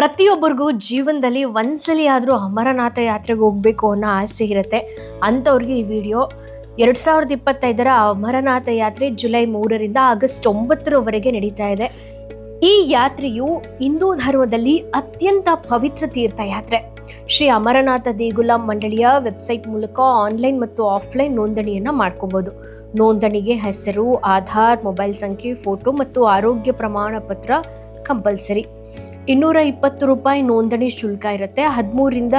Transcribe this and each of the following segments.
ಪ್ರತಿಯೊಬ್ಬರಿಗೂ ಜೀವನದಲ್ಲಿ ಒಂದ್ಸಲಿ ಆದರೂ ಅಮರನಾಥ ಯಾತ್ರೆಗೆ ಹೋಗ್ಬೇಕು ಅನ್ನೋ ಆಸೆ ಇರುತ್ತೆ. ಅಂಥವ್ರಿಗೆ ಈ ವಿಡಿಯೋ ಎರಡು ಸಾವಿರದ ಇಪ್ಪತ್ತೈದರ ಅಮರನಾಥ ಯಾತ್ರೆ ಜುಲೈ ಮೂರರಿಂದ ಆಗಸ್ಟ್ ಒಂಬತ್ತರವರೆಗೆ ನಡೀತಾ ಇದೆ. ಈ ಯಾತ್ರೆಯು ಹಿಂದೂ ಧರ್ಮದಲ್ಲಿ ಅತ್ಯಂತ ಪವಿತ್ರ ತೀರ್ಥ ಯಾತ್ರೆ. ಶ್ರೀ ಅಮರನಾಥ ದೇಗುಲ ಮಂಡಳಿಯ ವೆಬ್ಸೈಟ್ ಮೂಲಕ ಆನ್ಲೈನ್ ಮತ್ತು ಆಫ್ಲೈನ್ ನೋಂದಣಿಯನ್ನು ಮಾಡ್ಕೋಬೋದು. ನೋಂದಣಿಗೆ ಹೆಸರು, ಆಧಾರ್, ಮೊಬೈಲ್ ಸಂಖ್ಯೆ, ಫೋಟೋ ಮತ್ತು ಆರೋಗ್ಯ ಪ್ರಮಾಣ ಪತ್ರ ಕಂಪಲ್ಸರಿ. ಇನ್ನೂರ ಇಪ್ಪತ್ತು ರೂಪಾಯಿ ನೋಂದಣಿ ಶುಲ್ಕ ಇರುತ್ತೆ. ಹದಿಮೂರಿಂದ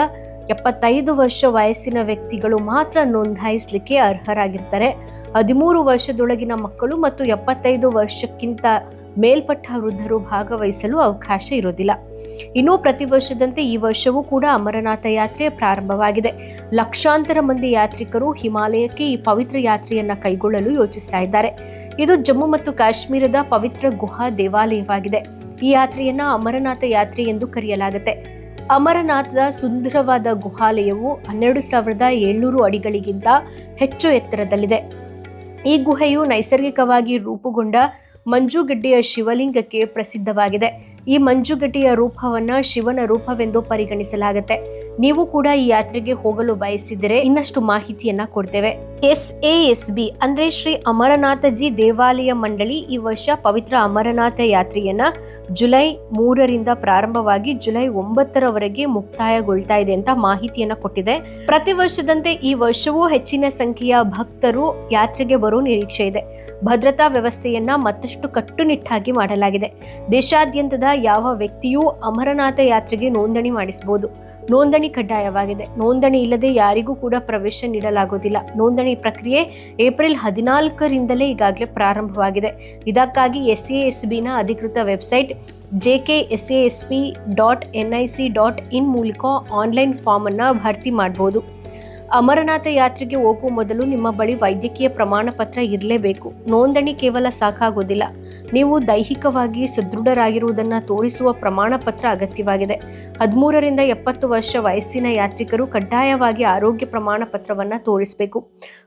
ಎಪ್ಪತ್ತೈದು ವರ್ಷ ವಯಸ್ಸಿನ ವ್ಯಕ್ತಿಗಳು ಮಾತ್ರ ನೋಂದಾಯಿಸಲಿಕ್ಕೆ ಅರ್ಹರಾಗಿರ್ತಾರೆ. ಹದಿಮೂರು ವರ್ಷದೊಳಗಿನ ಮಕ್ಕಳು ಮತ್ತು ಎಪ್ಪತ್ತೈದು ವರ್ಷಕ್ಕಿಂತ ಮೇಲ್ಪಟ್ಟ ವೃದ್ಧರು ಭಾಗವಹಿಸಲು ಅವಕಾಶ ಇರೋದಿಲ್ಲ. ಇನ್ನು ಪ್ರತಿ ವರ್ಷದಂತೆ ಈ ವರ್ಷವೂ ಕೂಡ ಅಮರನಾಥ ಯಾತ್ರೆ ಪ್ರಾರಂಭವಾಗಿದೆ. ಲಕ್ಷಾಂತರ ಮಂದಿ ಯಾತ್ರಿಕರು ಹಿಮಾಲಯಕ್ಕೆ ಈ ಪವಿತ್ರ ಯಾತ್ರೆಯನ್ನು ಕೈಗೊಳ್ಳಲು ಯೋಚಿಸ್ತಾ ಇದ್ದಾರೆ. ಇದು ಜಮ್ಮು ಮತ್ತು ಕಾಶ್ಮೀರದ ಪವಿತ್ರ ಗುಹಾ ದೇವಾಲಯವಾಗಿದೆ. ಈ ಯಾತ್ರೆಯನ್ನು ಅಮರನಾಥ ಯಾತ್ರೆ ಎಂದು ಕರೆಯಲಾಗುತ್ತೆ. ಅಮರನಾಥದ ಸುಂದರವಾದ ಗುಹಾಲಯವು ಹನ್ನೆರಡು ಸಾವಿರದ ಏಳ್ನೂರು ಅಡಿಗಳಿಗಿಂತ ಹೆಚ್ಚು ಎತ್ತರದಲ್ಲಿದೆ. ಈ ಗುಹೆಯು ನೈಸರ್ಗಿಕವಾಗಿ ರೂಪುಗೊಂಡ ಮಂಜುಗಡ್ಡೆಯ ಶಿವಲಿಂಗಕ್ಕೆ ಪ್ರಸಿದ್ಧವಾಗಿದೆ. ಈ ಮಂಜುಗಡ್ಡೆಯ ರೂಪವನ್ನು ಶಿವನ ರೂಪವೆಂದು ಪರಿಗಣಿಸಲಾಗುತ್ತೆ. ನೀವು ಕೂಡ ಈ ಯಾತ್ರೆಗೆ ಹೋಗಲು ಬಯಸಿದರೆ ಇನ್ನಷ್ಟು ಮಾಹಿತಿಯನ್ನ ಕೊಡ್ತೇವೆ. ಎಸ್ ಎ ಎಸ್ ಬಿ ಅಂದ್ರೆ ಶ್ರೀ ಅಮರನಾಥಜಿ ದೇವಾಲಯ ಮಂಡಳಿ ಈ ವರ್ಷ ಪವಿತ್ರ ಅಮರನಾಥ ಯಾತ್ರೆಯನ್ನ ಜುಲೈ ಮೂರರಿಂದ ಪ್ರಾರಂಭವಾಗಿ ಜುಲೈ ಒಂಬತ್ತರವರೆಗೆ ಮುಕ್ತಾಯಗೊಳ್ತಾ ಇದೆ ಅಂತ ಮಾಹಿತಿಯನ್ನ ಕೊಟ್ಟಿದೆ. ಪ್ರತಿ ವರ್ಷದಂತೆ ಈ ವರ್ಷವೂ ಹೆಚ್ಚಿನ ಸಂಖ್ಯೆಯ ಭಕ್ತರು ಯಾತ್ರೆಗೆ ಬರೋ ನಿರೀಕ್ಷೆ ಇದೆ. ಭದ್ರತಾ ವ್ಯವಸ್ಥೆಯನ್ನ ಮತ್ತಷ್ಟು ಕಟ್ಟುನಿಟ್ಟಾಗಿ ಮಾಡಲಾಗಿದೆ. ದೇಶಾದ್ಯಂತದ ಯಾವ ವ್ಯಕ್ತಿಯೂ ಅಮರನಾಥ ಯಾತ್ರೆಗೆ ನೋಂದಣಿ ಮಾಡಿಸಬಹುದು. ನೋಂದಣಿ ಕಡ್ಡಾಯವಾಗಿದೆ. ನೋಂದಣಿ ಇಲ್ಲದೆ ಯಾರಿಗೂ ಕೂಡ ಪ್ರವೇಶ ನೀಡಲಾಗುವುದಿಲ್ಲ ನೋಂದಣಿ ಪ್ರಕ್ರಿಯೆ ಏಪ್ರಿಲ್ ಹದಿನಾಲ್ಕರಿಂದಲೇ ಈಗಾಗಲೇ ಪ್ರಾರಂಭವಾಗಿದೆ. ಇದಕ್ಕಾಗಿ ಎಸ್ ಎ ಎಸ್ ಬಿನ ಅಧಿಕೃತ website J K S A S P dot N I C dot in ಮೂಲಕ ಆನ್ಲೈನ್ ಫಾರ್ಮನ್ನು ಭರ್ತಿ ಮಾಡಬಹುದು ಅಮರನಾಥ ಯಾತ್ರೆಗೆ ಹೋಗುವ ಮೊದಲು ನಿಮ್ಮ ಬಳಿ ವೈದ್ಯಕೀಯ ಪ್ರಮಾಣ ಪತ್ರ ಇರಲೇಬೇಕು. ನೋಂದಣಿ ಕೇವಲ ಸಾಕಾಗೋದಿಲ್ಲ. ನೀವು ದೈಹಿಕವಾಗಿ ಸದೃಢರಾಗಿರುವುದನ್ನು ತೋರಿಸುವ ಪ್ರಮಾಣ ಪತ್ರ ಅಗತ್ಯವಾಗಿದೆ. ಹದಿಮೂರರಿಂದ ಎಪ್ಪತ್ತು ವರ್ಷ ವಯಸ್ಸಿನ ಯಾತ್ರಿಕರು ಕಡ್ಡಾಯವಾಗಿ ಆರೋಗ್ಯ ಪ್ರಮಾಣ ಪತ್ರವನ್ನು ತೋರಿಸಬೇಕು.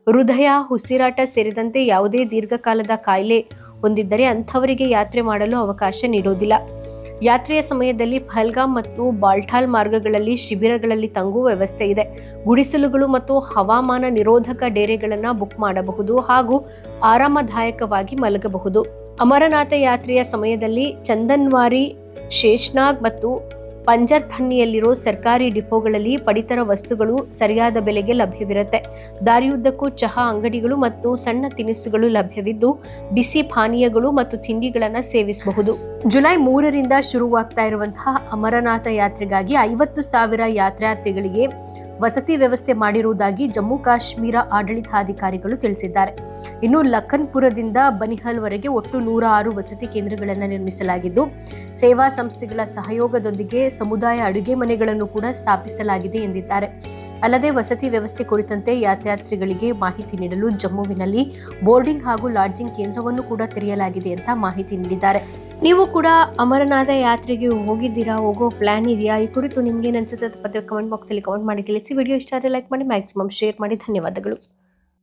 ಹೃದಯ, ಉಸಿರಾಟ ಸೇರಿದಂತೆ ಯಾವುದೇ ದೀರ್ಘಕಾಲದ ಕಾಯಿಲೆ ಹೊಂದಿದ್ದರೆ ಅಂಥವರಿಗೆ ಯಾತ್ರೆ ಮಾಡಲು ಅವಕಾಶ ನೀಡೋದಿಲ್ಲ. ಯಾತ್ರೆಯ ಸಮಯದಲ್ಲಿ ಪಹಲ್ಗಾಮ್ ಮತ್ತು ಬಾಲ್ಠಾಲ್ ಮಾರ್ಗಗಳಲ್ಲಿ ಶಿಬಿರಗಳಲ್ಲಿ ತಂಗುವ ವ್ಯವಸ್ಥೆ ಇದೆ. ಗುಡಿಸಲುಗಳು ಮತ್ತು ಹವಾಮಾನ ನಿರೋಧಕ ಡೇರೆಗಳನ್ನು ಬುಕ್ ಮಾಡಬಹುದು ಹಾಗೂ ಆರಾಮದಾಯಕವಾಗಿ ಮಲಗಬಹುದು. ಅಮರನಾಥ ಯಾತ್ರೆಯ ಸಮಯದಲ್ಲಿ ಚಂದನ್ವಾರಿ, ಶೇಷ್ನಾಗ್ ಮತ್ತು ಪಂಜರ್ಥಣ್ಣಿಯಲ್ಲಿರೋ ಸರ್ಕಾರಿ ಡಿಪೋಗಳಲ್ಲಿ ಪಡಿತರ ವಸ್ತುಗಳು ಸರಿಯಾದ ಬೆಲೆಗೆ ಲಭ್ಯವಿರುತ್ತೆ. ದಾರಿಯುದ್ದಕ್ಕೂ ಚಹಾ ಅಂಗಡಿಗಳು ಮತ್ತು ಸಣ್ಣ ತಿನಿಸುಗಳು ಲಭ್ಯವಿದ್ದು ಬಿಸಿ ಪಾನೀಯಗಳು ಮತ್ತು ತಿಂಡಿಗಳನ್ನು ಸೇವಿಸಬಹುದು. ಜುಲೈ ಮೂರರಿಂದ ಶುರುವಾಗ್ತಾ ಇರುವಂತಹ ಅಮರನಾಥ ಯಾತ್ರೆಗಾಗಿ ಐವತ್ತು ಸಾವಿರ ಯಾತ್ರಾರ್ಥಿಗಳಿಗೆ ವಸತಿ ವ್ಯವಸ್ಥೆ ಮಾಡಿರುವುದಾಗಿ ಜಮ್ಮು ಕಾಶ್ಮೀರ ಆಡಳಿತಾಧಿಕಾರಿಗಳು ತಿಳಿಸಿದ್ದಾರೆ. ಇನ್ನು ಲಖನ್ಪುರದಿಂದ ಬನಿಹಲ್ವರೆಗೆ ಒಟ್ಟು ನೂರ ಆರು ವಸತಿ ಕೇಂದ್ರಗಳನ್ನು ನಿರ್ಮಿಸಲಾಗಿದ್ದು, ಸೇವಾ ಸಂಸ್ಥೆಗಳ ಸಹಯೋಗದೊಂದಿಗೆ ಸಮುದಾಯ ಅಡುಗೆ ಮನೆಗಳನ್ನು ಕೂಡ ಸ್ಥಾಪಿಸಲಾಗಿದೆ ಎಂದಿದ್ದಾರೆ. ಅಲ್ಲದೆ ವಸತಿ ವ್ಯವಸ್ಥೆ ಕುರಿತಂತೆ ಯಾತ್ರಾರ್ಥಿಗಳಿಗೆ ಮಾಹಿತಿ ನೀಡಲು ಜಮ್ಮುವಿನಲ್ಲಿ ಬೋರ್ಡಿಂಗ್ ಹಾಗೂ ಲಾಡ್ಜಿಂಗ್ ಕೇಂದ್ರವನ್ನು ಕೂಡ ತೆರೆಯಲಾಗಿದೆ ಅಂತ ಮಾಹಿತಿ ನೀಡಿದ್ದಾರೆ. ನೀವು ಕೂಡ ಅಮರನಾಥ ಯಾತ್ರೆಗೆ ಹೋಗಿದ್ದೀರಾ? ಹೋಗೋ ಪ್ಲಾನ್ ಇದೆಯಾ? ಈ ಕುರಿತು ನಿಮ್ಗೆ ಅನ್ಸುತ್ತೆ ಪತ್ರ ಕಮೆಂಟ್ ಬಾಕ್ಸಲ್ಲಿ ಕಮೆಂಟ್ ಮಾಡಿ ತಿಳಿಸಿ. ವಿಡಿಯೋ ಇಷ್ಟ ಆದರೆ ಲೈಕ್ ಮಾಡಿ ಮ್ಯಾಕ್ಸಿಮಮ್ ಶೇರ್ ಮಾಡಿ. ಧನ್ಯವಾದಗಳು.